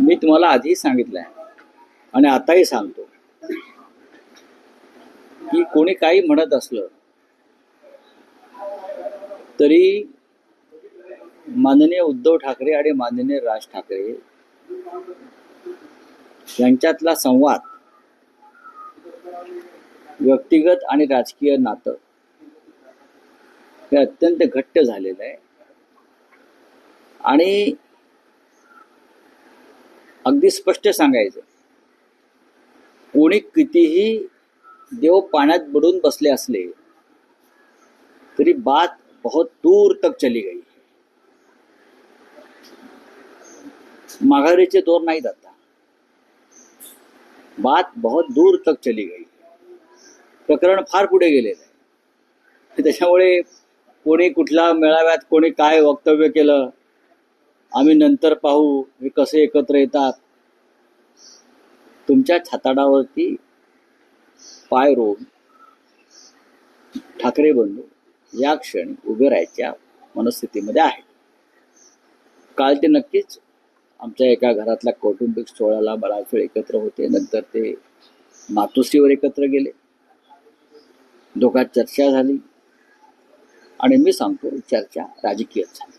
मी तुम्हाला आधी सांगितलंय. आणि आताही सांगतो. की कोणी काही म्हणत असलं तरी माननीय उद्धव ठाकरे आणि माननीय राज ठाकरे यांच्यातला संवाद व्यक्तिगत आणि राजकीय नातं हे अत्यंत घट्ट झालेलं आहे. आणि अगदी स्पष्ट सांगायचं. कोणी कितीही देव पाण्यात बुडून बसले असले तरी बात बहुत दूर तक चली गई माघारीचे दोर नाहीत आता. बात बहुत दूर तक चली गई प्रकरण फार पुढे गेलेलं आहे. त्याच्यामुळे कोणी कुठल्या मेळाव्यात कोणी काय वक्तव्य केलं आम्ही नंतर पाहू हे कसे एकत्र येतात. तुमच्या छाताडावरती पाय रोवून ठाकरे बंधू या क्षणी उभे राहायच्या मनस्थितीमध्ये आहे काल ते नक्कीच आमच्या एका घरातल्या कौटुंबिक सोहळ्याला बराच वेळ एकत्र होते. नंतर ते मातोश्रीवर एकत्र गेले. दोघात चर्चा झाली आणि मी सांगतो चर्चा राजकीय झाली.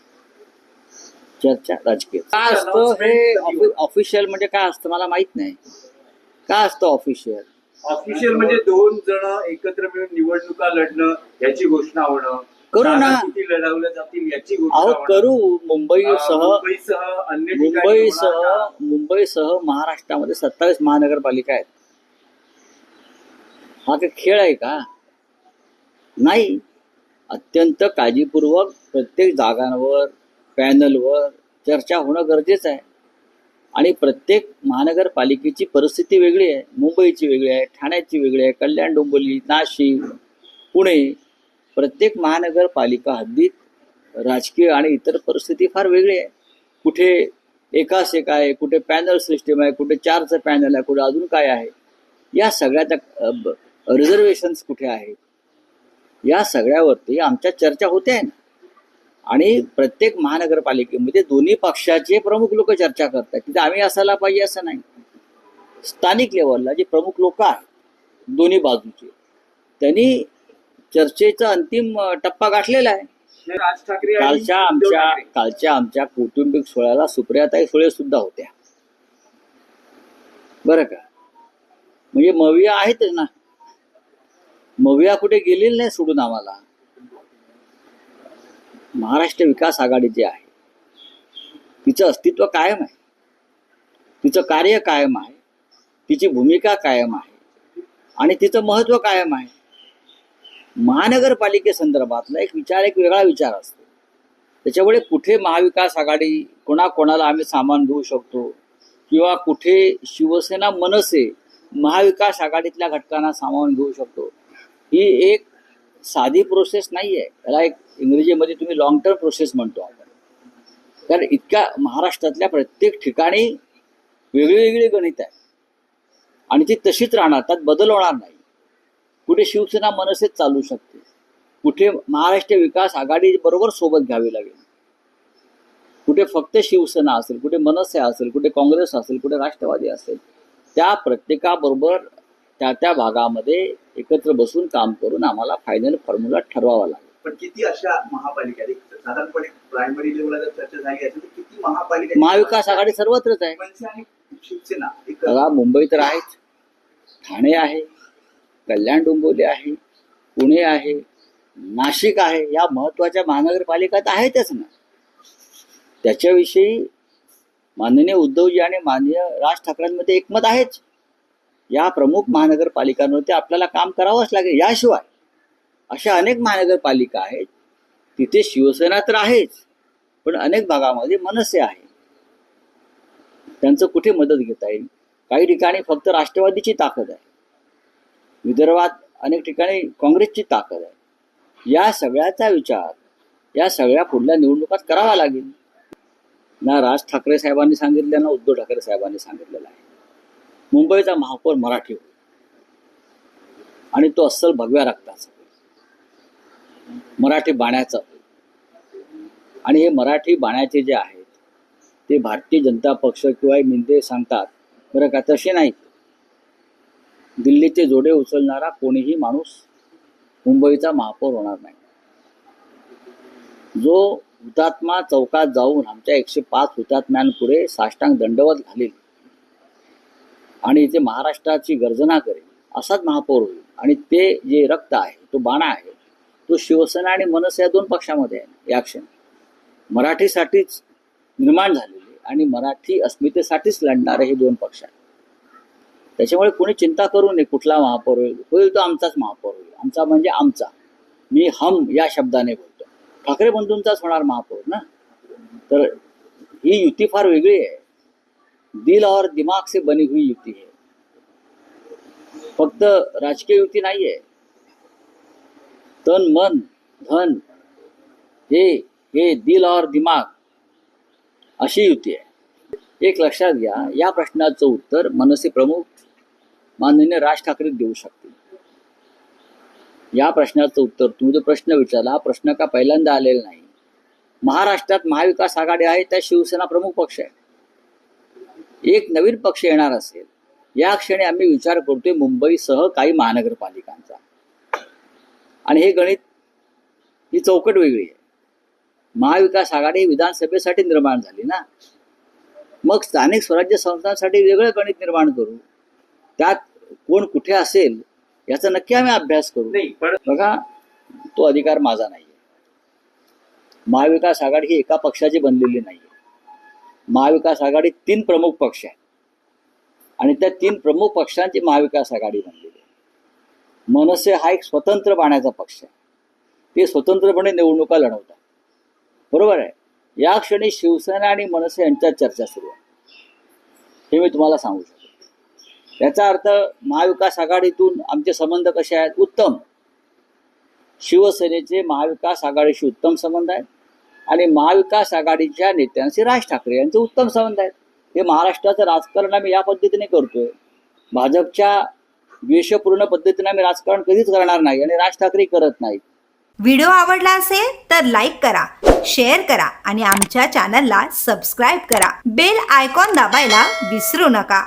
चर्चा राजकीय. काय असतं हे ऑफिशियल म्हणजे काय असतं मला माहीत नाही. काय असतं ऑफिशियल ऑफिशियल म्हणजे दोन जण एकत्र मिळून निवडणुका लढणं याची घोषणा होणं. करू ना. किती लढवल्या जातील याची अहो. करू. मुंबईसह मुंबईसह अन्य ठिकाणी मुंबईसह मुंबईसह महाराष्ट्रामध्ये सत्तावीस महानगरपालिका आहेत. हा काही खेळ आहे का? नाही. अत्यंत काळजीपूर्वक प्रत्येक जागांवर पॅनलवर चर्चा होणं गरजेचं आहे. आणि प्रत्येक महानगरपालिकेची परिस्थिती वेगळी आहे. मुंबईची वेगळी आहे ठाण्याची वेगळी आहे कल्याण डोंबिवली नाशिक पुणे प्रत्येक महानगरपालिका हद्दीत राजकीय आणि इतर परिस्थिती फार वेगळी आहे. कुठे एकास एक आहे कुठे पॅनल सिस्टीम आहे कुठे चारचं पॅनल आहे कुठे अजून काय आहे या सगळ्याच्या रिझर्वेशन्स कुठे आहेत या सगळ्यावरती आमच्या चर्चा होत्या ना. आणि प्रत्येक महानगरपालिकेमध्ये दोन्ही पक्षाचे प्रमुख लोक चर्चा करतात. तिथे आम्ही असायला पाहिजे असं नाही. स्थानिक लेवलला जे प्रमुख लोक आहेत दोन्ही बाजूचे त्यांनी चर्चेचा अंतिम टप्पा गाठलेला आहे. कालच्या आमच्या. कालच्या आमच्या कौटुंबिक सोहळ्याला सुप्रियाताई सुळे सुद्धा होत्या. बरं का? म्हणजे मविया आहेतच ना. मविया कुठे गेलेली नाही सोडून आम्हाला. महाराष्ट्र विकास आघाडी जी आहे तिचं अस्तित्व कायम आहे. तिचं कार्य कायम आहे. तिची भूमिका कायम आहे. आणि तिचं महत्त्व कायम आहे. महानगरपालिकेसंदर्भातला एक विचार एक वेगळा विचार असतो. त्याच्यामुळे कुठे महाविकास आघाडी कोणाकोणाला आम्ही सामान घेऊ शकतो? किंवा कुठे शिवसेना मनसे महाविकास आघाडीतल्या घटकांना सामावून घेऊ शकतो? ही एक साधी प्रोसेस नाही आहे त्याला एक इंग्रजीमध्ये तुम्ही लॉंग टर्म प्रोसेस म्हणतो आपण. कारण इतक्या महाराष्ट्रातल्या प्रत्येक ठिकाणी वेगळी वेगळी गणित आहे. आणि ती तशीच राहणार त्यात बदल होणार नाही. कुठे शिवसेना मनसेच चालू शकते कुठे महाराष्ट्र विकास आघाडी बरोबर सोबत घ्यावी लागेल. कुठे फक्त शिवसेना असेल कुठे मनसे असेल कुठे काँग्रेस असेल कुठे राष्ट्रवादी असेल त्या प्रत्येकाबरोबर त्या त्या भागामध्ये एकत्र बसून काम करून आम्हाला फायनल फॉर्म्युला ठरवावा लागेल. पण किती अशा महापालिका साधारणपणे प्रायमरी लेवलला जर चर्चा झाली असेल तर किती महापालिका आहेत? महाविकास आघाडी सर्वत्रच आहे. शिवसेना बघा मुंबई तर आहेच. ठाणे आहे कल्याण डोंबिवली आहे पुणे आहे नाशिक आहे या महत्त्वाच्या महानगरपालिका तर आहेतच ना. त्याच्याविषयी माननीय उद्धवजी आणि माननीय राज ठाकरेंमध्ये एकमत आहेच. या प्रमुख महानगरपालिकांवरती आपल्याला काम करावंच लागेल. याशिवाय अशा अनेक महानगरपालिका आहेत तिथे शिवसेना तर आहेच पण अनेक भागामध्ये मनसे आहे त्यांचं कुठे मदत घेता येईल? काही ठिकाणी फक्त राष्ट्रवादीची ताकद आहे. विदर्भात अनेक ठिकाणी काँग्रेसची ताकद आहे. या सगळ्याचा विचार या सगळ्या पुढल्या निवडणुकात करावा लागेल. ना राज ठाकरे साहेबांनी सांगितलं ना उद्धव ठाकरे साहेबांनी सांगितलेलं आहे. मुंबईचा महापौर मराठी होईल आणि तो अस्सल भगव्या रक्ताचा मराठी बाण्याचा होईल आणि हे मराठी बाण्याचे जे आहेत ते भारतीय जनता पक्ष किंवा मिंदे सांगतात बरं का? तसे नाहीत. दिल्लीचे जोडे उचलणारा कोणीही माणूस मुंबईचा महापौर होणार नाही. जो हुतात्मा चौकात जाऊन आमच्या एकशे पाच हुतात्म्यांपुढे साष्टांग दंडवत घालेल आणि इथे महाराष्ट्राची गर्जना करेल असाच महापौर होईल. आणि ते जे रक्त आहे तो बाणा आहे तो शिवसेना आणि मनस या दोन पक्षामध्ये आहे. या क्षणी. मराठीसाठीच निर्माण झालेले आणि मराठी अस्मितेसाठीच लढणारे हे दोन पक्ष आहेत. त्याच्यामुळे कोणी चिंता करू नये कुठला महापौर होईल. होईल तो आमचाच महापौर होईल. आमचा म्हणजे आमचा. मी हम या शब्दाने बोलतो. ठाकरे बंधूंचाच होणार महापौर ना? तर ही युती फार वेगळी आहे. दिल और दिमाग से बनी हुई युती है। फक्त राजकीय युती नाही आहे तन मन धन हे हे दिल और दिमाग अशी युती आहे एक लक्षात घ्या या प्रश्नाचं उत्तर मनसे प्रमुख माननीय राज ठाकरे देऊ शकतील। या प्रश्नाचं उत्तर तुम्ही जो प्रश्न विचारला हा प्रश्न का पहिल्यांदा आलेला नाही? महाराष्ट्रात महाविकास आघाडी आहे त्या शिवसेना प्रमुख पक्ष आहे. एक नवीन पक्ष येणार असेल या क्षणी आम्ही विचार करतोय मुंबईसह काही महानगरपालिकांचा. आणि हे गणित ही चौकट वेगळी आहे. महाविकास आघाडी विधानसभेसाठी निर्माण झाली ना? मग स्थानिक स्वराज्य संस्थांसाठी वेगळं गणित निर्माण करू. त्यात कोण कुठे असेल याचा नक्की आम्ही अभ्यास करू. नाही पण बघा तो अधिकार माझा नाही महाविकास आघाडी ही एका पक्षाची बनलेली नाही महाविकास आघाडी तीन प्रमुख पक्ष आहेत. आणि त्या तीन प्रमुख पक्षांची महाविकास आघाडी बनलेली आहे. मनसे हा एक स्वतंत्र पाण्याचा पक्ष आहे. ते स्वतंत्रपणे निवडणुका लढवतात. बरोबर आहे? या क्षणी शिवसेना आणि मनसे यांच्यात चर्चा सुरू आहे. हे मी तुम्हाला सांगू शकतो. याचा अर्थ महाविकास आघाडीतून आमचे संबंध कसे आहेत? उत्तम. शिवसेनेचे महाविकास आघाडीशी उत्तम संबंध आहेत. आणि महाविकास आघाडीच्या नेत्यांशी राज ठाकरे यांचे उत्तम संबंध आहेत. हे महाराष्ट्राचं राजकारण आम्ही या पद्धतीने करतोय. भाजपच्या द्वेषपूर्ण पद्धतीने आम्ही राजकारण कधीच करणार नाही आणि राज ठाकरे करत नाहीत. व्हिडिओ आवडला असेल तर लाईक करा शेअर करा आणि आमच्या चॅनलला सबस्क्राईब करा. बेल आयकॉन दाबायला विसरू नका.